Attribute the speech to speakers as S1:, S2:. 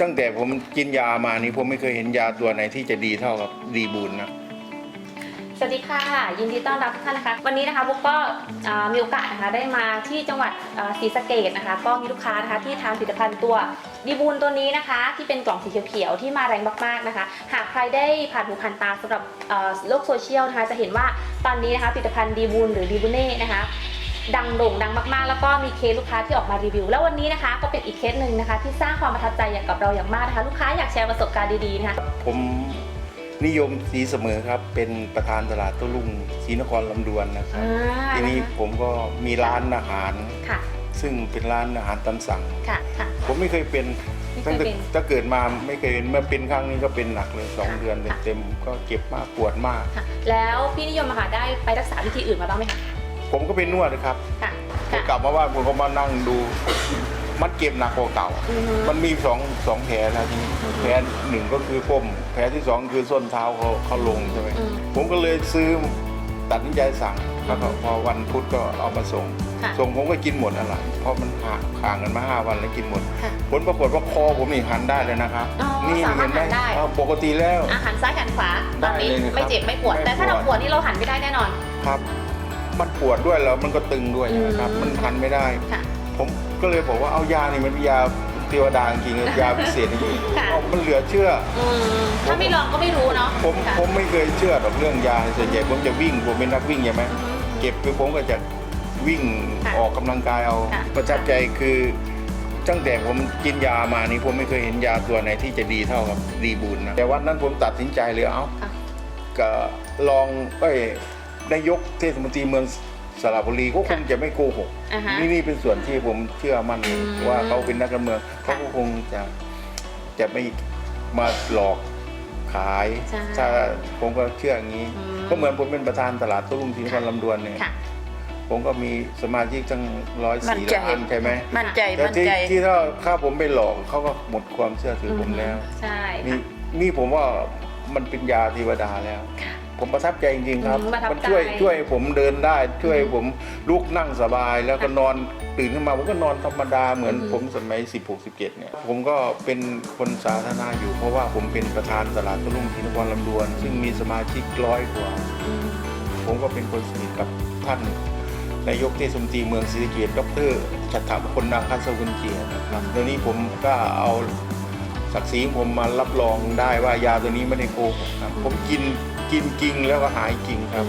S1: ตั้งแต่ผมกินยามานี่ผมไม่เคยเห็นยาตัวไหนที่จะดีเท่ากับดีบูลนะ
S2: สวัสดีค่ะ ยินดีต้อนรับทุกท่านนะคะ วันนี้นะคะบุ๊กก็อ่ามีโอกาสนะคะได้มาที่จังหวัดอ่าศรีสะเกดนะคะ ก็มีลูกค้านะคะที่ทานผลิตภัณฑ์ตัวดีบูลตัวนี้นะคะ ที่เป็นกล่องสีเขียวๆที่มาแรงมากๆนะคะ หากใครได้ผ่านหูผ่านตาสำหรับอ่อโลกโซเชียลนะคะจะเห็นว่าตอนนี้นะคะผลิตภัณฑ์ดีบูลหรือดีบูเน่นะคะ ดังโด่งดังมากๆ แล้วก็มีเคสลูกค้าที่ออกมารีวิว แล้ววันนี้นะคะก็เป็นอีกเคสหนึ่งนะคะ ที่สร้างความประทับใจอย่างกับเราอย่างมากนะคะ ลูกค้าอยากแชร์ประสบการณ์ดีๆนะคะ
S1: ผมนิยมสีเสมอครับ เป็นประธานตลาดโต้รุ่งศรีนครลำดวนนะครับ
S2: อ่า
S1: ทีนี้ผมก็มีร้านอาหาร
S2: ค่ะ
S1: ซึ่งเป็นร้านอาหารตามสั่ง
S2: ค่ะค่ะ
S1: ผมไม่เคยเป็น
S2: ไม่เค
S1: ตั้ง
S2: ย
S1: แต่
S2: เป็น
S1: ถ้าเกิดมาไม่เคยเป็นเมื่อเป็นครั้งนี้ก็เป็นหนักเลยสอง
S2: ค่ะ
S1: เดือน
S2: ค่ะ
S1: เต็มๆก็เจ็บมากปวดมาก
S2: ค่ะ แล้วพี่นิยมอะค่ะได้ไปรักษาวิธีอื่นมาบ้างไหมคะ
S1: ผมก็เป็นนวดนะครับ
S2: ค่ะ
S1: ผม
S2: ค่ะ
S1: กลับมาบ้านผมก็มานั่งดู มันเก็บหนักกว่าเก่า
S2: อือฮึ
S1: มันมีสองสองแผลนะทีนี้
S2: อือฮึ
S1: แผลหนึ่งก็คือก้มแผลที่สองคือส้นเท้าเขาเขาลงใช่ไหม
S2: อืม
S1: ผมก็เลยซื้อตัดสินใจสั่งแล้วก็พอวันพุธก็เอามาส่ง
S2: ค่ะ
S1: ส่งผมก็กินหมดอะไรเพราะมันห่างห่างกันมาห้าวันแล้วกินหมด
S2: ค่ะ
S1: ผลปรากฏว่าคอผมนี่หันได้เลยนะครับ
S2: อ๋อสามารถหันได้
S1: เออปกติแล้ว
S2: อาหารซ้ายหันขวาตอนนี้
S1: ได้เลยครับ
S2: ไม่เจ็บไม่ปวด
S1: ไม่
S2: แต่ถ้าเรา
S1: ปวด
S2: ปวดนี่เราหันไม่ได้แน่นอน
S1: ครับ มันปวดด้วยแล้วมันก็ตึงด้วยนะครับ
S2: อืม
S1: มันหันไม่ได้
S2: ค่ะ
S1: ผมก็เลยบอกว่าเอายานี่มันเป็นยาเทวดาจริงๆยาพิเศษจริง
S2: ค่ะ
S1: ๆเอามันเหลือเชื่อ
S2: อืมถ้าไม่ลองก็ไม่รู้เนาะ
S1: ผม
S2: ค่ะ
S1: ผมไม่เคยเชื่อหรอกเรื่องยาส่วนใหญ่ผมจะวิ่งผมเป็นนักวิ่งใช่ไหม
S2: อือฮึ
S1: เก็บคือผมก็จะวิ่ง
S2: ค่ะ
S1: ออกกำลังกายเอา
S2: ค่ะ
S1: ประทับใจคือตั้งแต่ผมกินยามานี่ผมไม่เคยเห็นยาตัวไหนที่จะดีเท่ากับดีบูลนะแต่วันนั้นผมตัดสินใจเลยเอา
S2: ค่ะ
S1: ก็ลองเอ้ย นายกเทศมนตรีเมืองสระบุรีเขาคงจะไม่โกหก
S2: อ่าฮะ
S1: นี่นี่เป็นส่วนที่ผมเชื่อมั่น
S2: อืม
S1: ว่าเขาเป็นนักการเมืองเขาก็คงจะจะไม่มาหลอกขาย
S2: ใช่
S1: ถ้าผมก็เชื่ออย่างนี้
S2: อืม
S1: ก็เหมือนผมเป็นประธานตลาดโตุ้ลุงที่นครลำดวนเนี่ย
S2: ค่ะ
S1: ผมก็มีสมาชิกตั้งร้อย
S3: มั่
S1: สี่
S3: นใจ
S1: ล้านใช่ไหม
S3: มั่นใจ
S1: แต่
S3: มั่น
S1: ที่
S3: ใจ
S1: ที่ถ้าถ้าผมไปหลอกเขาก็หมดความเชื่อถือผมแล้ว
S2: ใช่
S1: นี่
S2: ค่ะ
S1: นี่ผมว่ามันเป็นยาเทวดาแล้ว
S2: ค่ะ
S1: ผมประทับใจจริงๆครับ
S2: อืมประทับ
S1: มันช่วย
S2: ใจ
S1: ช่วยผมเดินได้ ช่วย
S2: อืม
S1: ผมลุกนั่งสบาย แล้วก็นอนตื่นขึ้นมาผมก็นอนธรรมดาเหมือน
S2: อืม
S1: ผมสมัย 16 17 เนี่ย ผมก็เป็นคนสาธารณะอยู่ เพราะว่าผมเป็นประธานตลาดตะลุ่งที่นครลำดวน ซึ่งมีสมาชิกร้อยกว่า
S2: อืม
S1: ผมก็เป็นคนสนิทกับท่านนายกเทศมนตรีเมืองศรีสะเกษดรชัตถพลนาคัสกุลเกียรตินะครับเดี๋ยวนี้ผมก็เอาศักดิ์ศรีของผมมารับรองได้ว่ายาตัวนี้ไม่ได้โกหกครับผมกิน กินจริงแล้วก็หายจริงครับ